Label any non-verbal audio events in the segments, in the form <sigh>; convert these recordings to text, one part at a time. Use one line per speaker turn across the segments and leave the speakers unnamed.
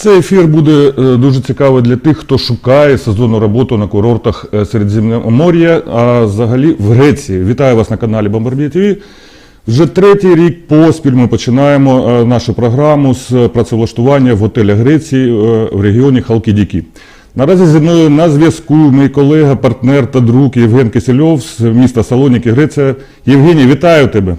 Цей ефір буде е, дуже цікавий для тих, хто шукає сезонну роботу на курортах е, Середземномор'я, а взагалі в Греції. Вітаю вас на каналі Бомбардія ТВ. Вже третій рік поспіль ми починаємо е, нашу програму з працевлаштування в готелях Греції в регіоні Халкідікі. Наразі зі мною на зв'язку мій колега, партнер та друг Євген Кисельов з міста Салоніки, Греція. Євгеній, вітаю тебе.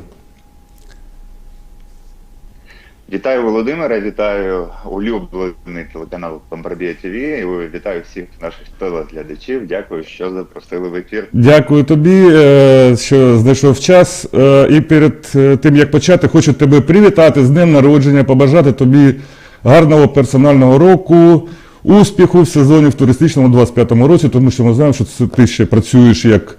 Вітаю Володимира, вітаю улюблений телеканал Бомбардія ТВ. і Вітаю всіх наших телеглядачів. Дякую, що запросили в ефір.
Дякую тобі, е, що знайшов час. Е, І перед е, тим як почати, хочу тебе привітати з днем народження, побажати тобі гарного персонального року, успіху в сезоні в туристичному 25-му році, тому що ми знаємо, що ти ще працюєш як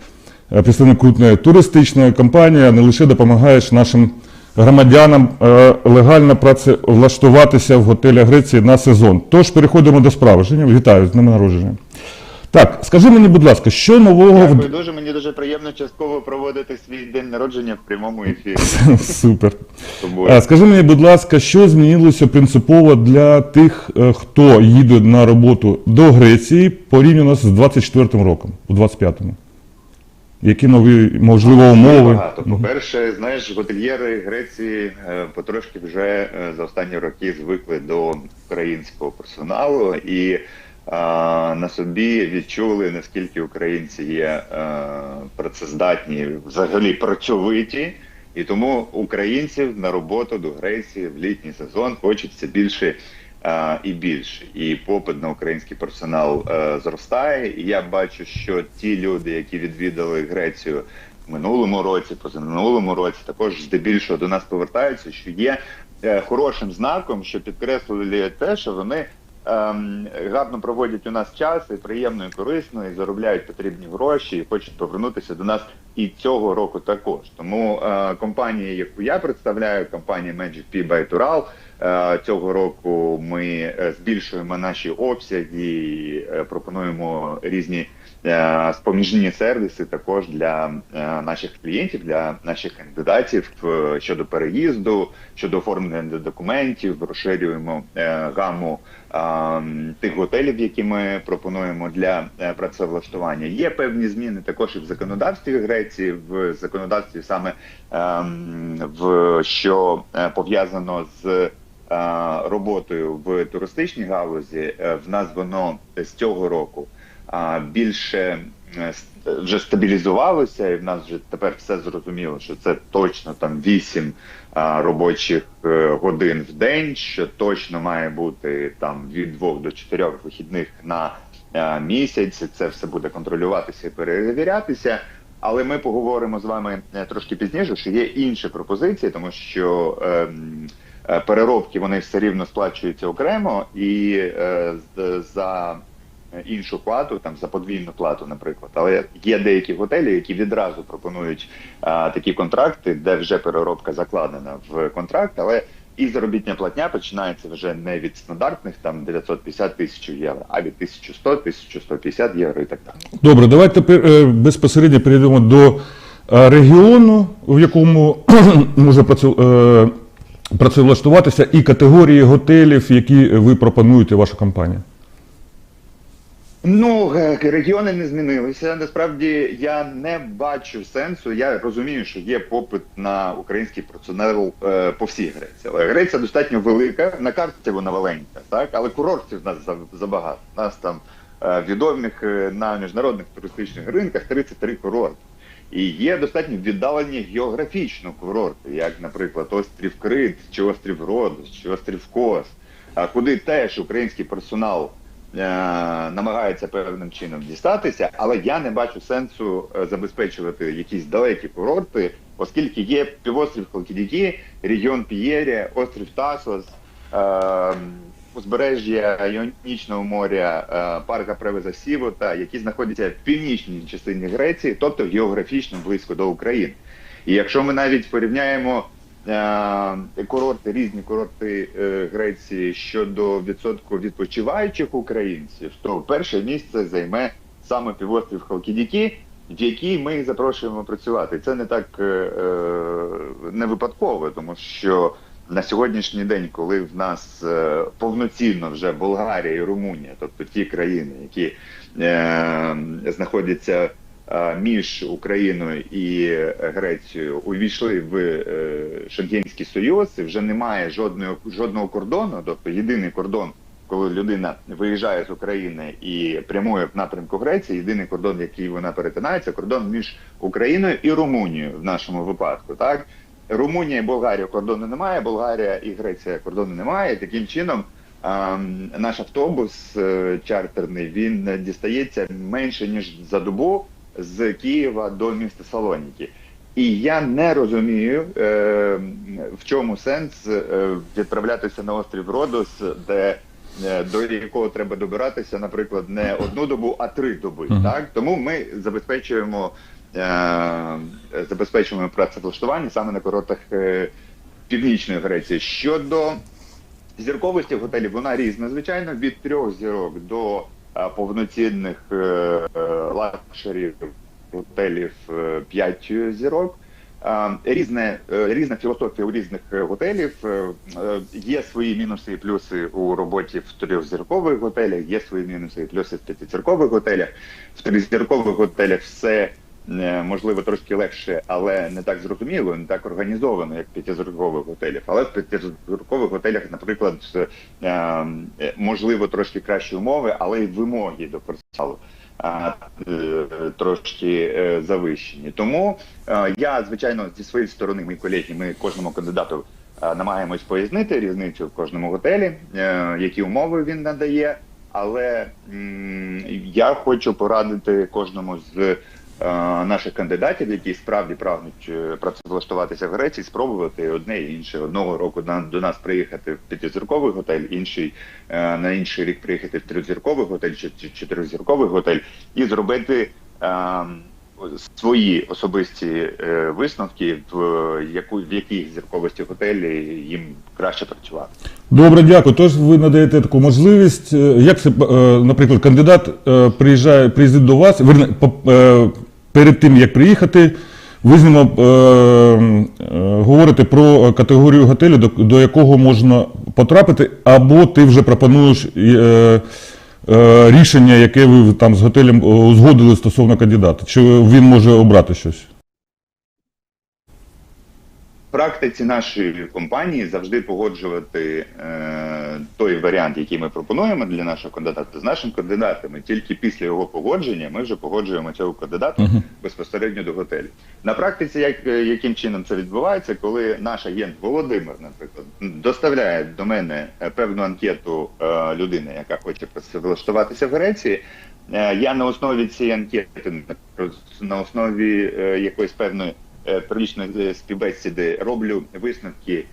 представник крупної туристичної компанії, а не лише допомагаєш нашим громадянам е, легально працевлаштуватися в готелях Греції на сезон. Тож переходимо до справи. Женя, вітаю з днем народження. Так, скажи мені, будь ласка, що нового
Дякую дуже. Мені дуже приємно частково проводити свій день народження в прямому ефірі. <laughs>
Супер. А, скажи мені, будь ласка, що змінилося принципово для тих, е, хто їде на роботу до Греції порівняно з 24-м роком, у 25-му? Які нові, можливо, умови?
Багато. По-перше, знаєш, готельєри Греції е, потрошки вже е, за останні роки звикли до українського персоналу і е, на собі відчули, наскільки українці є працездатні, взагалі працьовиті. І тому українців на роботу до Греції в літній сезон хочеться більше і більше. І попит на український персонал е, зростає. І я бачу, що ті люди, які відвідали Грецію минулому році, позаминулому році, також здебільшого до нас повертаються, що є е, хорошим знаком, що підкреслює те, що вони. Ем, гарно проводять у нас час і приємно і корисно, і заробляють потрібні гроші, і хочуть повернутися до нас і цього року також. Тому е, компанія, яку я представляю, компанія Magic P by Tural, е, цього року ми е, збільшуємо наші обсяги, е, пропонуємо різні споміжні сервіси також для е, наших клієнтів, для наших кандидатів е, щодо переїзду, щодо оформлення документів, розширюємо е, гаму е, тих готелів, які ми пропонуємо для е, працевлаштування. Є певні зміни також і в законодавстві Греції, в законодавстві саме ем, в що е, пов'язано з е, роботою в туристичній галузі. Е, В нас воно з цього року більше е, вже стабілізувалося, і в нас вже тепер все зрозуміло, що це точно там 8 робочих е, годин в день, що точно має бути там від 2 до 4 вихідних на е, місяць. Це все буде контролюватися і перевірятися. Але ми поговоримо з вами трошки пізніше, що є інші пропозиції, тому що ем, е, переробки вони все рівно сплачуються окремо, і е, за іншу плату, там за подвійну плату, наприклад. Але є деякі готелі, які відразу пропонують а, такі контракти, де вже переробка закладена в контракт, але і заробітня платня починається вже не від стандартних там 950 тисяч євро, а від 1100, 1150 євро і так далі.
Добре, давайте тепер е, безпосередньо перейдемо до е, регіону, в якому <clears throat> може працю- е, працевлаштуватися, і категорії готелів, які ви пропонуєте, ваша компанія.
Ну, регіони не змінилися. Насправді я не бачу сенсу. Я розумію, що є попит на український персонал е, по всій Греції. Але Греція достатньо велика. На карті вона маленька, так але курортів в нас забагато. У нас там е, відомих е, на міжнародних туристичних ринках 33 курорти. І є достатньо віддалені географічно курорти, як, наприклад, острів Крит, чи острів Родос, чи острів Кос, а куди теж український персонал намагається певним чином дістатися, але я не бачу сенсу е, забезпечувати якісь далекі курорти, оскільки є півострів Халкідікі, регіон Пієрія, острів Тасос, е, узбережжя Іонічного моря, е, парка Превеза Сівота, які знаходяться в північній частині Греції, тобто географічно близько до України. І якщо ми навіть порівняємо е, курорти, різні курорти е, Греції щодо відсотку відпочиваючих українців, то перше місце займе саме півострів Халкідікі, в який ми запрошуємо працювати. Це не так е, е, не випадково, тому що на сьогоднішній день, коли в нас е, повноцінно вже Болгарія і Румунія, тобто ті країни, які е, знаходяться е, між Україною і Грецією, увійшли в е, Шенгенський Союз, і вже немає жодного жодного кордону, тобто єдиний кордон. Коли людина виїжджає з України і прямує в напрямку Греції, єдиний кордон, який вона перетинає, це кордон між Україною і Румунією в нашому випадку. Так Румунія і Болгарія кордону немає, Болгарія і Греція кордону немає. Таким чином, ем, наш автобус е, чартерний він дістається менше ніж за добу з Києва до міста Салоніки. І я не розумію, е, в чому сенс е, відправлятися на острів Родос, де е, до якого треба добиратися, наприклад, не одну добу, а три доби.
Мгм.
Так тому ми забезпечуємо е, забезпечуємо працевлаштування саме на курортах е, Північної Греції. Щодо зірковості готелів, вона різна, звичайно, від трьох зірок до повноцінних е, е, готелів е, п'ять зірок. Е, Різне, е, різна філософія у різних е, готелів. Е, е, Є свої мінуси і плюси у роботі в трьохзіркових готелях, є свої мінуси і плюси в п'ятизіркових готелях. В тризіркових готелях все е, можливо трошки легше, але не так зрозуміло, не так організовано, як в п'ятизіркових готелях. Але в п'ятизіркових готелях, наприклад, е, е, можливо трошки кращі умови, але й вимоги до персоналу е, трошки е, завищені. Тому е, я, звичайно, зі своєї сторони, мої колеги, ми кожному кандидату е, намагаємось пояснити різницю в кожному готелі, е, які умови він надає. Але я хочу порадити кожному з е, наших кандидатів, які справді прагнуть е, працевлаштуватися в Греції, спробувати одне і інше. Одного року на, до нас приїхати в п'ятизірковий готель, інший е, на інший рік приїхати в трьохзірковий готель чи чотиризірковий готель і зробити е, свої особисті е, висновки, в яку в яких зірковості готелі їм краще працювати.
Добре, дякую. Тож ви надаєте таку можливість. Е, Як це, е, наприклад, кандидат е, приїжджає, приїздить до вас, верне, е, перед тим як приїхати, ви з е, е, говорите про категорію готелю, до, до якого можна потрапити, або ти вже пропонуєш е, е, рішення, яке ви там з готелем е, узгодили стосовно кандидата. Чи він може обрати щось?
Практиці нашої компанії завжди погоджувати е, той варіант, який ми пропонуємо для нашого кандидата з нашим кандидатом. І Тільки після його погодження ми вже погоджуємо цього кандидата
Мгм.
безпосередньо до готелю. На практиці, як, е, яким чином це відбувається, коли наш агент Володимир, наприклад, доставляє до мене е, певну анкету е, людини, яка хоче влаштуватися в Греції. Е, Я на основі цієї анкети, на основі якоїсь певної е, первічної е, співбесіди роблю висновки,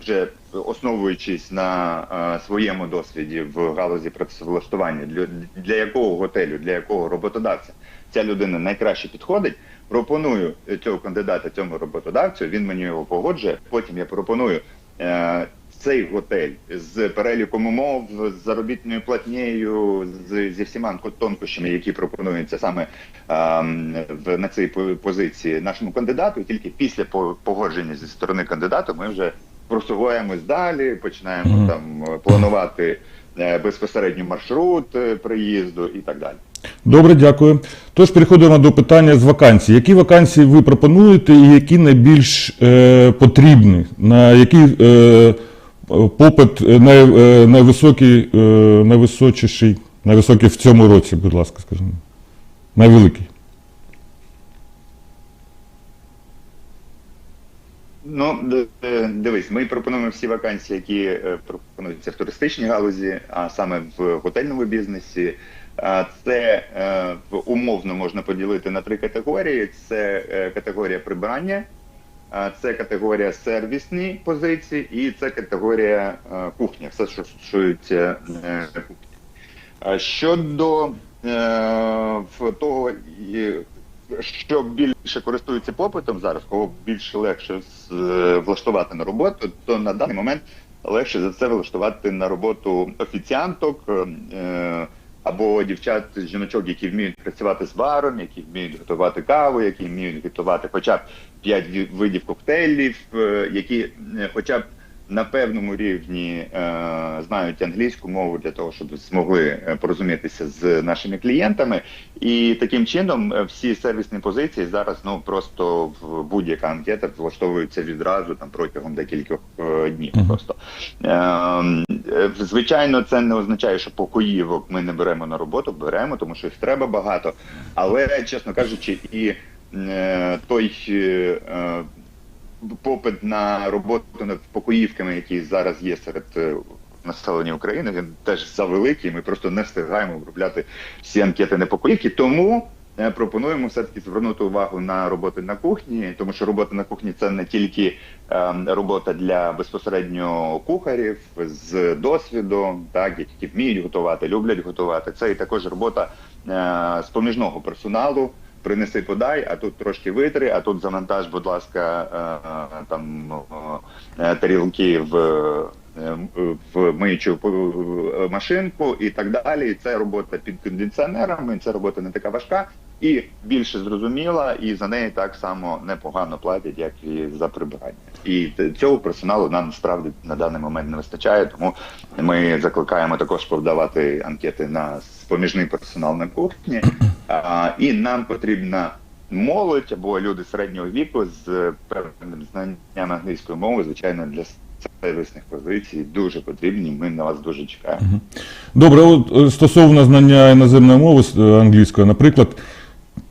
вже основуючись на своєму досвіді в галузі працевлаштування, для, якого готелю, для якого роботодавця ця людина найкраще підходить. Пропоную цього кандидата цьому роботодавцю. Він мені його погоджує. Потім я пропоную е, цей готель з переліком умов, з заробітною платнею, з, зі всіма тонкощами, які пропонуються саме ем, в на цій позиції нашому кандидату. І тільки після погодження зі сторони кандидата ми вже просуваємось далі, починаємо
Мгм.
там е, планувати е, безпосередньо маршрут е, приїзду і так далі.
Добре, дякую. Тож переходимо до питання з вакансій. Які вакансії ви пропонуєте і які найбільш е, потрібні? На який е, попит е, най, е, найвисокий, е, найвисочіший, найвисокий в цьому році, будь ласка, скажімо. Найвеликий.
Ну, дивись, ми пропонуємо всі вакансії, які пропонуються в туристичній галузі, а саме в готельному бізнесі. Це умовно можна поділити на три категорії: це категорія прибирання, це категорія сервісні позиції, і це категорія е, кухня. Все, що стосується е, кухні. Щодо е, того, що більше користується попитом зараз, кого більше легше влаштувати на роботу, то на даний момент легше за це влаштувати на роботу офіціанток, або дівчат, жіночок, які вміють працювати з баром, які вміють готувати каву, які вміють готувати хоча б 5 видів коктейлів, е, які е, хоча б на певному рівні е, знають англійську мову для того, щоб змогли е, порозумітися з нашими клієнтами. І таким чином всі сервісні позиції зараз ну просто в будь-яка анкета влаштовується відразу там протягом декількох е, днів. Просто е, звичайно, це не означає, що покоївок ми не беремо на роботу, беремо, тому що їх треба багато. Але чесно кажучи, і е, той. е, е, попит на роботу над покоївками, які зараз є серед е, населення України, він теж завеликий. Ми просто не встигаємо обробляти всі анкети на покоївки. Тому е, пропонуємо все таки звернути увагу на роботи на кухні, тому що робота на кухні це не тільки е, робота для безпосередньо кухарів з досвідом, так які вміють готувати, люблять готувати. Це і також робота е, з поміжного персоналу принеси подай, а тут трошки витри, а тут завантаж, будь ласка, е, е, там е, тарілки в, е, в миючу е, машинку і так далі. І Це робота під кондиціонерами, це робота не така важка і більше зрозуміла, і за неї так само непогано платять, як і за прибирання. І цього персоналу нам насправді на даний момент не вистачає, тому ми закликаємо також подавати анкети на поміжний персонал на кухні. А, і нам потрібна молодь або люди середнього віку з певним знанням англійської мови, звичайно, для сервісних позицій дуже потрібні. Ми на вас дуже чекаємо.
Добре, от е, стосовно знання іноземної мови е, англійської, наприклад,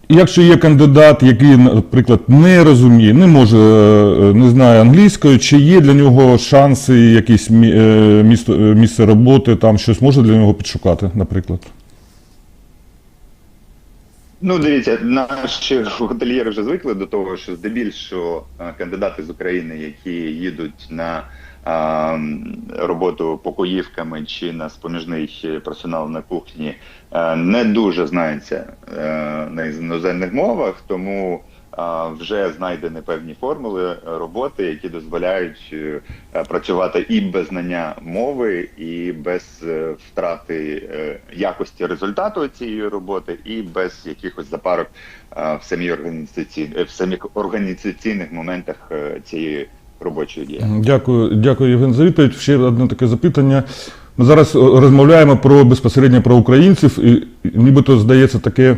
якщо є кандидат, який, наприклад, не розуміє, не може, е, не знає англійської, чи є для нього шанси, якісь е, місто, е, місце роботи, там щось може для нього підшукати, наприклад?
Ну, дивіться, наші готельєри вже звикли до того, що здебільшого е, кандидати з України, які їдуть на роботу покоївками чи на споміжний персонал на кухні, е, не дуже знаються е, на іноземних мовах, тому вже знайдені певні формули роботи, які дозволяють е, працювати і без знання мови, і без втрати якості результату цієї роботи, і без якихось запарок в самій організації в самих організаційних моментах цієї робочої діяльності.
Дякую, дякую, Євген, за відповідь. Ще одне таке запитання. Ми зараз е, розмовляємо про безпосередньо про українців, і нібито здається таке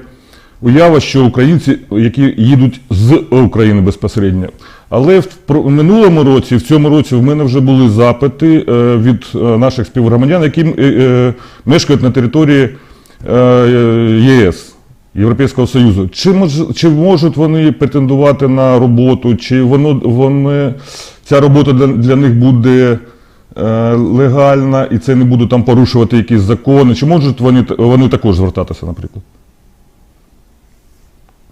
уява, що українці, які їдуть з України безпосередньо. Але в минулому році, в цьому році, в мене вже були запити е, від е, наших співгромадян, які мешкають на території ЄС. Європейського Союзу. Чи, мож, чи можуть вони претендувати на роботу, чи воно, вони, ця робота для, для них буде е, легальна і це не буде там порушувати якісь закони? Чи можуть вони, вони також звертатися, наприклад?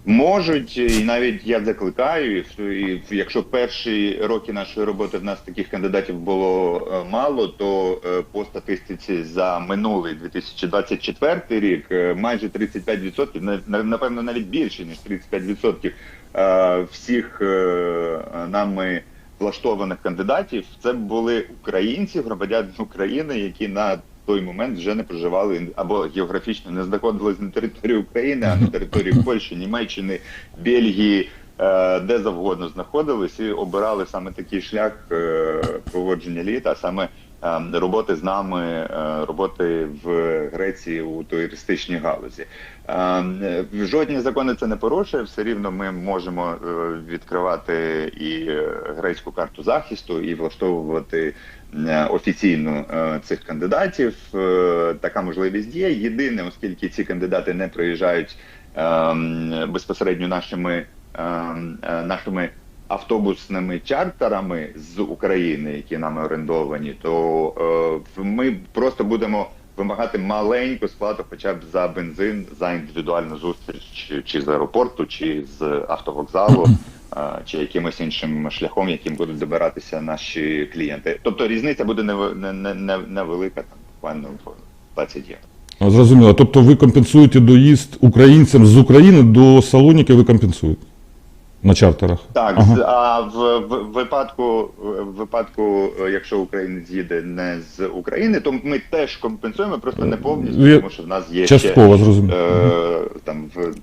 Можуть, і навіть я закликаю, і, якщо перші роки нашої роботи в нас таких кандидатів було е, мало, то е, по статистиці за минулий 2024 рік е, майже 35%, на- на- напевно навіть більше ніж 35% е, всіх нами влаштованих кандидатів це були українці, громадяни України, які на той момент вже не проживали або географічно не знаходились на території України, а на території <laughs> Польщі, Німеччини, Бельгії, е, де завгодно знаходились і обирали саме такий шлях е, проводження літа, саме е, роботи з нами, роботи в Греції у туристичній галузі. Жодні закони це не порушує. Все рівно ми можемо відкривати і грецьку карту захисту, і влаштовувати офіційно е, цих кандидатів. Е, Така можливість є. Єдине, оскільки ці кандидати не приїжджають безпосередньо нашими е, нашими автобусними чартерами з України, які нами орендовані, то е, ми просто будемо вимагати маленьку сплату, хоча б за бензин, за індивідуальну зустріч, чи, з аеропорту, чи з автовокзалу, е, чи якимось іншим шляхом, яким будуть добиратися наші клієнти. Тобто різниця буде невелика, не, не, не, невелика, там буквально в 20 євро.
Зрозуміло. Тобто ви компенсуєте доїзд українцям з України до Салоніки, ви компенсуєте? на чартерах.
Так,
Ага.
а в, в випадку, в випадку, якщо українець їде не з України, то ми теж компенсуємо, просто не повністю, тому що в нас є
Частково,
ще,
зрозумів.
е, там в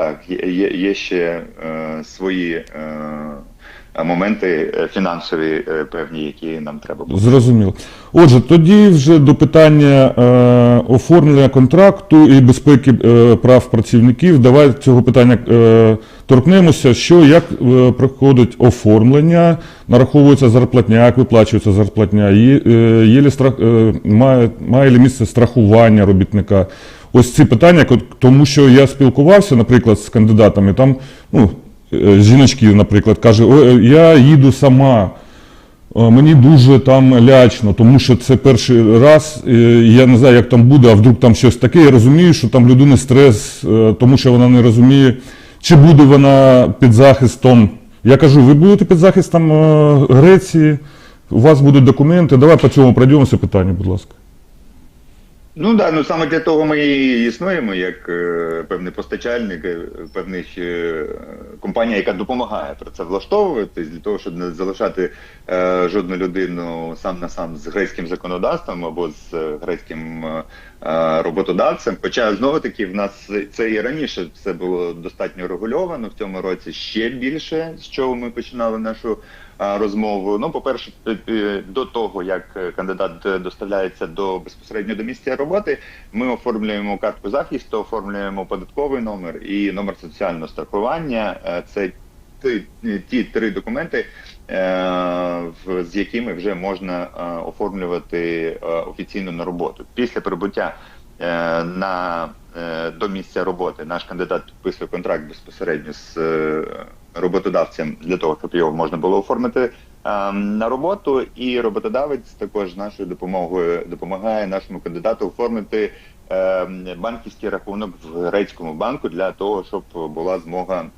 так, є, є, ще е, свої е, моменти е, фінансові е, певні, які нам треба буде.
Зрозуміло. Отже, тоді вже до питання е, оформлення контракту і безпеки е, прав працівників. Давай цього питання е, торкнемося. Що як е, проходить оформлення, нараховується зарплатня, як виплачується зарплатня, є, е, є ли страх, е, має, має ли місце страхування робітника. Ось ці питання, тому що я спілкувався, наприклад, з кандидатами, там, ну, е, жіночки, наприклад, каже, е, я їду сама. Е, Мені дуже там лячно, тому що це перший раз. Я не знаю, як там буде, а вдруг там щось таке. Я розумію, що там людини стрес, тому що вона не розуміє, чи буде вона під захистом. Я кажу, ви будете під захистом Греції, у вас будуть документи. Давай по цьому пройдемося питання, будь ласка.
Ну да, ну саме для того ми і існуємо як е, певний постачальник, е, певний е, компанія, яка допомагає про це влаштовуватись, для того, щоб не залишати е, жодну людину сам на сам з грецьким законодавством або з е, грецьким е, е, роботодавцем. Хоча знову таки в нас це і раніше все було достатньо регульовано. В цьому році ще більше, з чого ми починали нашу розмову. Ну, по-перше, е, е, до того як е, кандидат е, доставляється до безпосередньо до місця роботи, ми оформлюємо картку захисту, оформлюємо податковий номер і номер соціального страхування. Е, Це ті, три документи, е, з якими вже можна е, оформлювати е, офіційно на роботу. Після прибуття е, на е, до місця роботи наш кандидат підписує контракт безпосередньо з роботодавцем для того, щоб його можна було оформити е, на роботу, і роботодавець також нашою допомогою допомагає нашому кандидату оформити е, банківський рахунок в грецькому банку для того, щоб була змога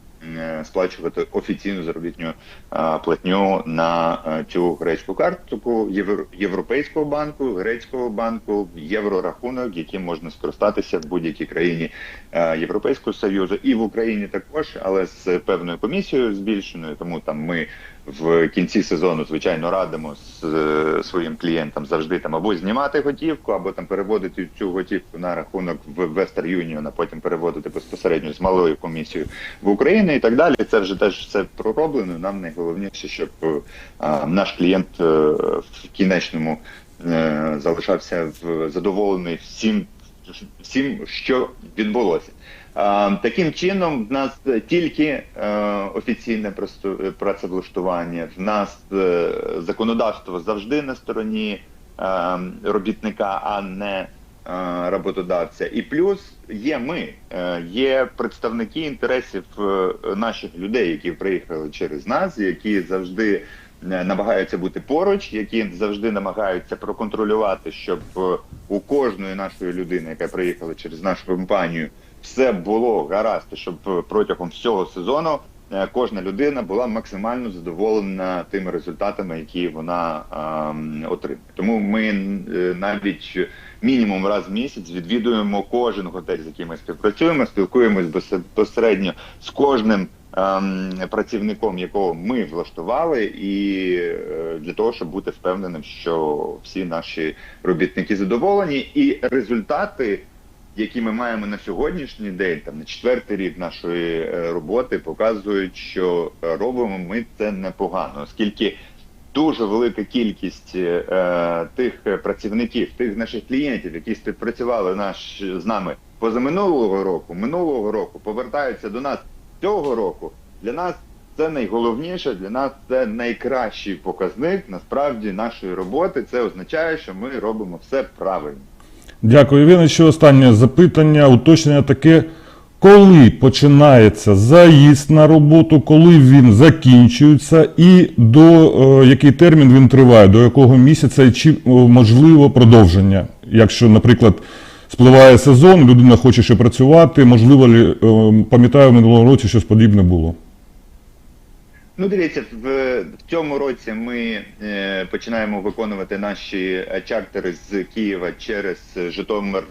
сплачувати офіційну заробітню е, платню на е, цю грецьку картку євро- європейського банку, грецького банку, єврорахунок, яким можна скористатися в будь-якій країні е, Європейського союзу і в Україні також, але з певною комісією збільшеною. Тому там ми в кінці сезону звичайно радимо з е, своїм клієнтам завжди там або знімати готівку, або там переводити цю готівку на рахунок в Western Union, а потім переводити безпосередньо з малою комісією в Україну і так далі. Це вже теж все пророблено. Нам найголовніше, щоб е, а, наш клієнт е, в кінечному е, залишався в задоволений всім, всім, що відбулося. А, Таким чином, в нас тільки е, офіційне е, працевлаштування, в нас е, законодавство завжди на стороні е, робітника, а не е, роботодавця. І плюс є ми, е, є представники інтересів е, наших людей, які приїхали через нас, які завжди е, намагаються бути поруч, які завжди намагаються проконтролювати, щоб е, у кожної нашої людини, яка приїхала через нашу компанію, все було гаразд, щоб е, протягом всього сезону е, кожна людина була максимально задоволена тими результатами, які вона ем, отримує. Тому ми е, навіть мінімум раз в місяць відвідуємо кожен готель, з яким ми співпрацюємо, спілкуємось безпосередньо з кожним. Працівником, якого ми влаштували, і е, для того, щоб бути впевненим, що всі наші робітники задоволені, і результати які ми маємо на сьогоднішній день, там на четвертий рік нашої е, роботи, показують, що е, робимо ми це непогано, оскільки дуже велика кількість е, тих е, працівників, тих наших клієнтів, які співпрацювали наш з нами позаминулого року, минулого року, повертаються до нас цього року. Для нас це найголовніше, для нас це найкращий показник насправді нашої роботи. Це означає, що ми робимо все правильно.
Дякую. Він ще останнє запитання, уточнення таке. Коли починається заїзд на роботу, коли він закінчується, і до е, який термін він триває, до якого місяця, і чи е, можливо продовження? Якщо, наприклад, спливає сезон, людина хоче ще працювати, можливо, е, пам'ятаю, в минулому році щось подібне було.
Ну, дивіться, в, в цьому році ми е, починаємо виконувати наші е, чартери з Києва через Житомир,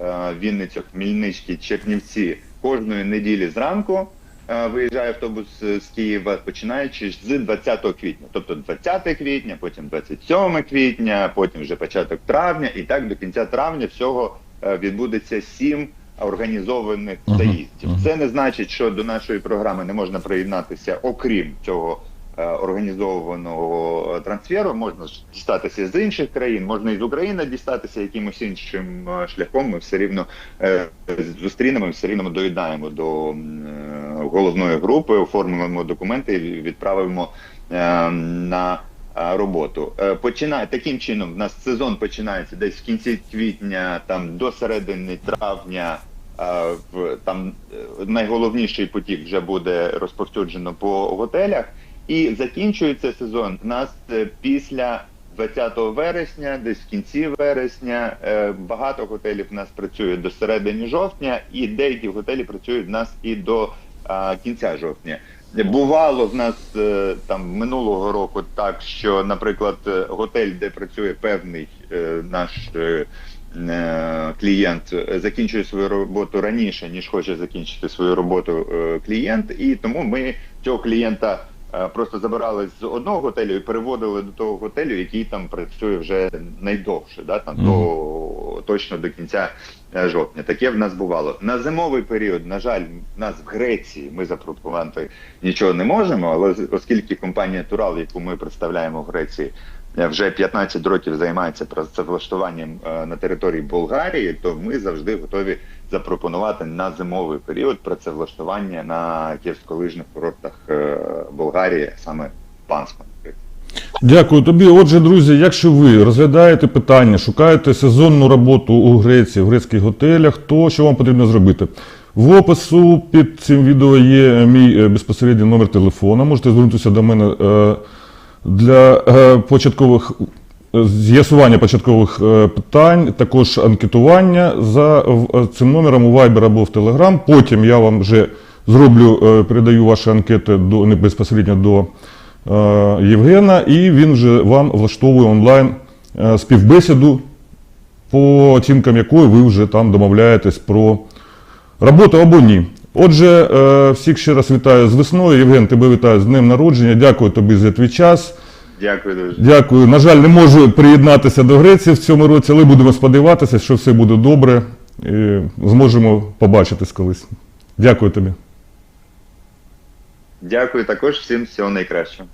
е, Вінницю, Хмельницький, Чернівці кожної неділі зранку. е, виїжджає автобус е, з Києва, починаючи з 20 квітня. Тобто 20 квітня, потім 27 квітня, потім вже початок травня, і так до кінця травня всього е, відбудеться сім організованих заїздів. Це не значить, що до нашої програми не можна приєднатися, окрім цього е, організованого трансферу. Можна дістатися з інших країн, можна і з України дістатися якимось іншим е, шляхом. Ми все рівно е, зустрінемо, все рівно доєднаємо до е, головної групи, оформимо документи і відправимо е, на роботу. Починає таким чином. В нас сезон починається десь в кінці квітня, там до середини травня. В там е, найголовніший потік вже буде розповсюджено по готелях, і закінчується сезон у нас е, після 20 вересня, десь в кінці вересня. Е, Багато готелів в нас працює до середини жовтня, і деякі готелі працюють в нас і до а, кінця жовтня. Бувало в нас там минулого року так, що, наприклад, готель, де працює певний наш клієнт, е, закінчує свою роботу раніше, ніж хоче закінчити свою роботу е, клієнт, і тому ми цього клієнта е, просто забирали з одного готелю і переводили до того готелю, який там працює вже найдовше, да, там до точно до кінця жовтня. Таке в нас бувало. На зимовий період, на жаль, в нас в Греції ми запропонувати нічого не можемо, але оскільки компанія Турал, яку ми представляємо в Греції, вже 15 років займається працевлаштуванням е, на території Болгарії, то ми завжди готові запропонувати на зимовий період працевлаштування на гірськолижних курортах е, Болгарії, саме Панському.
Дякую тобі. Отже, друзі, якщо ви розглядаєте питання, шукаєте сезонну роботу у Греції, в грецьких готелях, то що вам потрібно зробити? В опису під цим відео є мій е, безпосередній номер телефона. Можете звернутися до мене е, для е, початкових е, з'ясування початкових е, питань, також анкетування за цим номером у Viber або в Telegram. Потім я вам вже зроблю, передаю ваші анкети до безпосередньо до Євгена, і він вже вам влаштовує онлайн співбесіду, по оцінкам якої ви вже там домовляєтесь про роботу або ні. Отже, е, всіх ще раз вітаю з весною. Євген, тебе вітаю з днем народження. Дякую тобі за твій час.
Дякую дуже.
Дякую. На жаль, не можу приєднатися до Греції в цьому році, але будемо сподіватися, що все буде добре і зможемо побачитись колись. Дякую тобі.
Дякую також всім всього найкращого.